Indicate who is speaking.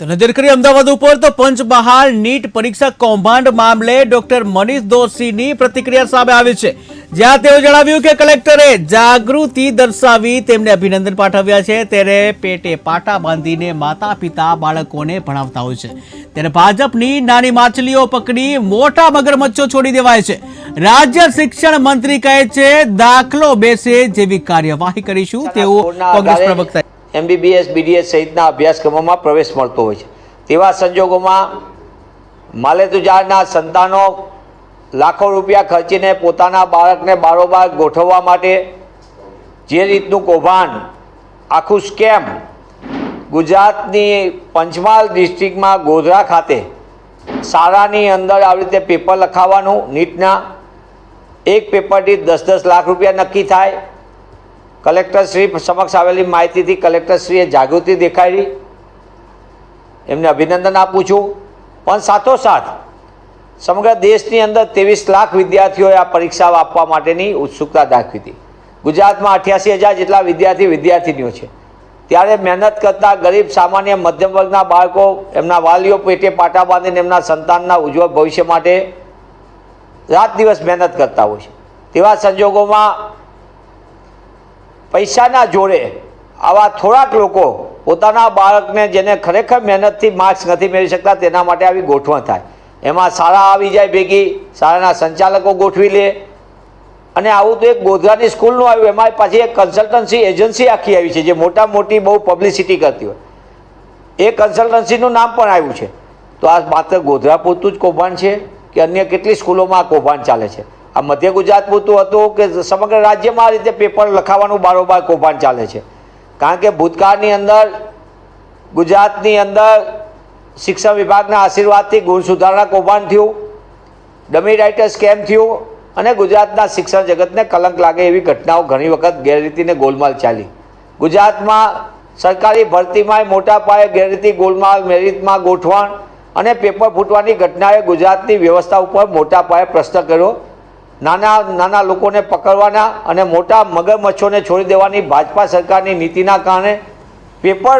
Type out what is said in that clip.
Speaker 1: તો નજર કરી અમદાવાદ ઉપર તો પંચમહાલ નીટ પરીક્ષા કૌભાંડ મામલે ડોક્ટર મનીષ દોશીની પ્રતિક્રિયા સામે આવી છે. જ્યાં તેઓ જણાવ્યું કે કલેક્ટરે જાગૃતિ દર્શાવી તેમને અભિનંદન પાઠવ્યા છે. ત્યારે પેટે પાટા બાંધીને માતા પિતા બાળકોને ભણાવતા હોય છે. ત્યારે ભાજપની નાની માછલીઓ પકડી મોટા મગરમચ્છો છોડી દેવાય છે. રાજ્ય શિક્ષણ મંત્રી કહે છે દાખલો બેસે જેવી કાર્યવાહી કરીશું. તેવું કોંગ્રેસ પ્રવક્તા
Speaker 2: એમબીબીએસ બીડીએસ સહિતના અભ્યાસક્રમોમાં પ્રવેશ મળતો હોય છે. તેવા સંજોગોમાં માલેતુજારના સંતાનો લાખો રૂપિયા ખર્ચીને પોતાના બાળકને બારોબાર ગોઠવવા માટે જે રીતનું કૌભાંડ, આખું સ્કેમ ગુજરાતની પંચમહાલ ડિસ્ટ્રિક્ટમાં ગોધરા ખાતે શાળાની અંદર આવી રીતે પેપર લખાવવાનું, નીટના એક પેપરથી દસ દસ લાખ રૂપિયા નક્કી થાય. કલેક્ટરશ્રી સમક્ષ આવેલી માહિતીથી કલેક્ટરશ્રીએ જાગૃતિ દેખાડી. એમને અભિનંદન આપું છું. પણ સાથોસાથ સમગ્ર દેશની અંદર ત્રેવીસ લાખ વિદ્યાર્થીઓએ આ પરીક્ષા આપવા માટેની ઉત્સુકતા દાખવી હતી. ગુજરાતમાં અઠ્યાસી હજાર જેટલા વિદ્યાર્થી વિદ્યાર્થીનીઓ છે. ત્યારે મહેનત કરતા ગરીબ, સામાન્ય, મધ્યમ વર્ગના બાળકો એમના વાલીઓ પેટે પાટા બાંધીને એમના સંતાનના ઉજ્જવળ ભવિષ્ય માટે રાત દિવસ મહેનત કરતા હોય છે. તેવા સંજોગોમાં પૈસાના જોડે આવા થોડાક લોકો પોતાના બાળકને જેને ખરેખર મહેનતથી માર્ક્સ નથી મેળવી શકતા, તેના માટે આવી ગોઠવણ થાય. એમાં શાળા આવી જાય ભેગી, શાળાના સંચાલકો ગોઠવી લે. અને આવું તો એક ગોધરાની સ્કૂલનું આવ્યું એમાં પાછી એક કન્સલ્ટન્સી એજન્સી આખી આવી છે, જે મોટા મોટી બહુ પબ્લિસિટી કરતી હોય. એ કન્સલ્ટન્સીનું નામ પણ આવ્યું છે. તો આ માત્ર ગોધરા પૂરતું જ કૌભાંડ છે કે અન્ય કેટલી સ્કૂલોમાં આ કૌભાંડ ચાલે છે? આ મધ્ય ગુજરાત પૂરતું હતું કે સમગ્ર રાજ્યમાં આ રીતે પેપર લખાવાનું બારોબાર કૌભાંડ ચાલે છે. કારણ કે ભૂતકાળની અંદર, ગુજરાતની અંદર શિક્ષણ વિભાગના આશીર્વાદથી ગુણ સુધારણા કૌભાંડ થયું ડમી રાઇટર સ્કેમ થયું અને ગુજરાતના શિક્ષણ જગતને કલંક લાગે એવી ઘટનાઓ ઘણી વખત ગેરરીતિને ગોલમાલ ચાલી. ગુજરાતમાં સરકારી ભરતીમાં મોટા પાયે ગેરરીતિ ગોલમાલ, મેરિટમાં ગોઠવણ અને પેપર ફૂટવાની ઘટનાએ ગુજરાતની વ્યવસ્થા ઉપર મોટા પાયે પ્રશ્ન કર્યો. નાના નાના લોકોને પકડવાના અને મોટા મગરમચ્છોને છોડી દેવાની ભાજપા સરકારની નીતિના કારણે પેપર